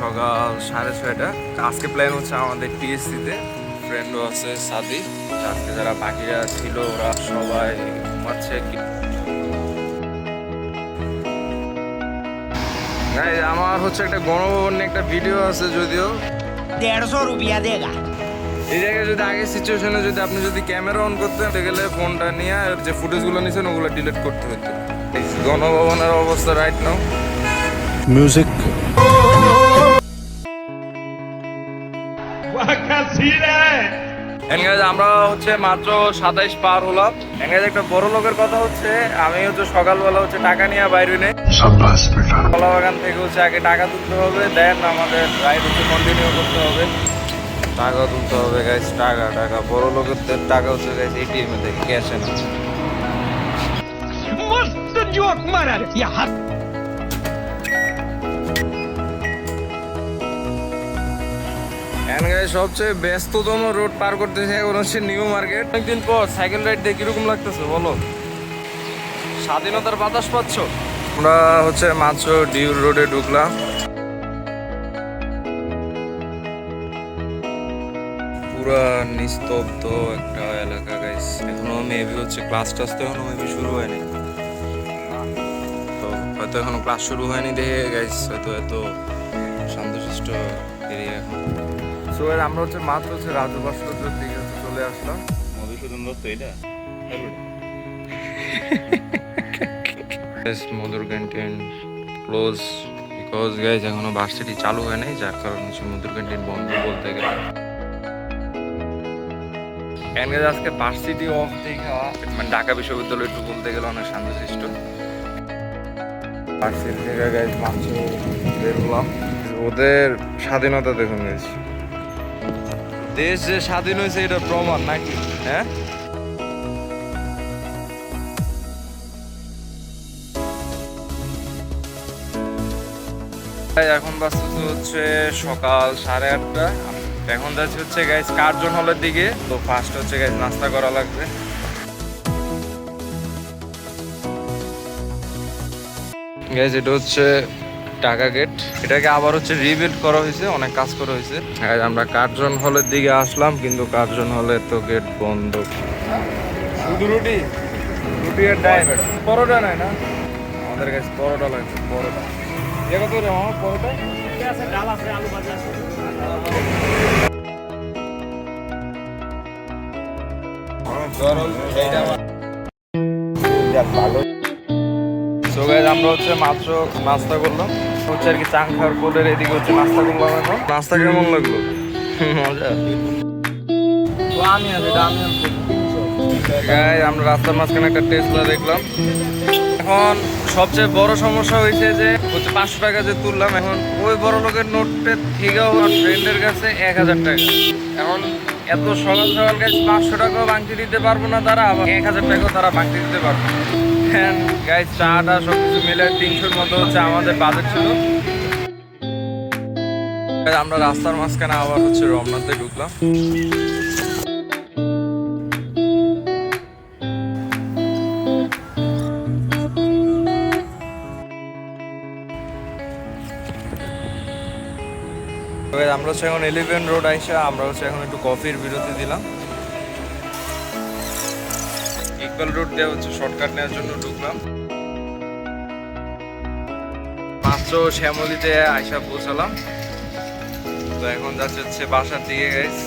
সকাল সাড়ে ছয়টা। আজকে প্ল্যান হচ্ছে আমাদের টিএসসিতে ফ্রেন্ডও আছে সাদি আজকে যারা বাকিরা ছিল ওরা সবাই ঘুমাচ্ছে। আমার হচ্ছে একটা গণভবন একটা ভিডিও আছে যদিও। দেড়শো রুপিয়া দেগা। এই জায়গায় যদি আগের সিচুয়েশনে যদি আপনি যদি ক্যামেরা অন করতে গেলে ফোনটা নিয়ে যে ফুটেজগুলো নিয়েছেন ওগুলো ডিলিট করতে হতো। গণভবনের অবস্থা রাইট নাও মিউজিক আমরা হচ্ছে মাত্র সাতাইশ পার হলাম। এনগেজ একটা বড় লোকের কথা হচ্ছে আমি হচ্ছে সকালবেলা হচ্ছে টাকা নিয়ে বাইরে নেই। কলা বাগান থেকে হচ্ছে আগে টাকা তুলতে হবে দেন আমাদের রাইড হচ্ছে কন্টিনিউ করতে হবে। টাকা তুলতে হবে গাইস টাকা টাকা। বড় লোকের টাকা হচ্ছে গাইস এটিএম থেকে ক্যাশে না মস্ত মারার হাত সবচেয়ে ব্যস্ততম রোড পার করতেছে এখন হচ্ছে নিউ মার্কেট অনেকদিন পর সাইকেল রাইড দিয়ে কীরকম লাগতেছে, বলো? স্বাধীনতার বাতাস পাচ্ছ? আমরা হচ্ছে মাত্র ডিউ রোডে ঢুকলাম। পুরা নিস্তব্ধ একটা এলাকা গাইস এখনও মেবি হচ্ছে ক্লাস টাস তো এখনও মেবি শুরু হয়নি। তো হয়তো এখনও ক্লাস শুরু হয়নি দেখে গাইস হয়তো এত শান্তশিষ্ট এরিয়া এখন। সো আমরা হচ্ছে মাত্র হচ্ছে রাজু ভাস্কর্যের দিকে হচ্ছে চলে আসলাম। মধুসূদন দত্ত এটা মধুর ক্যান্টিন ক্লোজ বিকজ গাইজ এখনও ভার্সিটি চালু হয় নাই যার কারণে হচ্ছে মধুর ক্যান্টিন বন্ধ বলতে গেলে। Guys, আজকে ভার্সিটি অফ দেখা মানে ঢাকা বিশ্ববিদ্যালয় একটু বলতে গেলে অনেক শান্তশিষ্ট। ভার্সিটি থেকে গাইজ মাত্র বের হলাম। ওদের স্বাধীনতা দেখুন গাইজ দেশ যে স্বাধীন হয়েছে এটা প্রমাণ নাকি? হ্যাঁ? এখন বাজতেছে হচ্ছে সকাল সাড়ে আটটা। এখন যাচ্ছে হচ্ছে গাইজ কার্জন হলের দিকে। তো ফার্স্ট হচ্ছে গাইজ নাস্তা করা লাগবে। গাইজ এটা হচ্ছে টাকা গেট এটাকে আবার হচ্ছে রিবিল্ড করা হয়েছে অনেক কাজ করা হয়েছে। Guys, আমরা কার্জন হলের দিকে আসলাম কিন্তু কার্জন হলে তো গেট বন্ধ। শুধু রুটি? রুটি আর ডাল। পরোটা নাই না? আমাদের কাছে পরোটা লাগছে পরোটা। মামা পরোটা? So guys, আমরা হচ্ছে মাত্র নাস্তা করলাম। হচ্ছে আর কি চাং খাওয়ার পরের এদিকে হচ্ছে নাস্তা করলাম এখন। নাস্তা কেমন লাগল? মজা। আমরা রাস্তার মাঝখানে একটা টেসলা দেখলাম। এখন সবচেয়ে বড় সমস্যা হয়েছে যে হচ্ছে পাঁচশো টাকা যে তুললাম এখন ওই বড় লোকের নোটের থেকেও আমার ফ্রেন্ডের কাছে এক হাজার টাকা। এখন এত সকাল সকাল গাছ পাঁচশো টাকাও বাংতি দিতে পারব না তারা আবার এক হাজার টাকাও তারা বাংতি দিতে পারব গাইজ চাটা সব মিলে তিনশোর মতো হচ্ছে আমাদের বাজেট ছিল। আমরা রাস্তার মাঝখানে আবার হচ্ছে রমনাতে ঢুকলাম। আমরা হচ্ছে এখন এলিভেন রোড আইসা, আমরা হচ্ছে এখন একটু কফির বিরতি দিলাম। ইকুয়াল রোড দেওয়া হচ্ছে শর্টকাট নেওয়ার জন্য ঢুকলাম। মাত্র শ্যামলিতে আইসা পৌঁছালাম। তো এখন যাচ্ছে হচ্ছে বাসার দিকে গাইস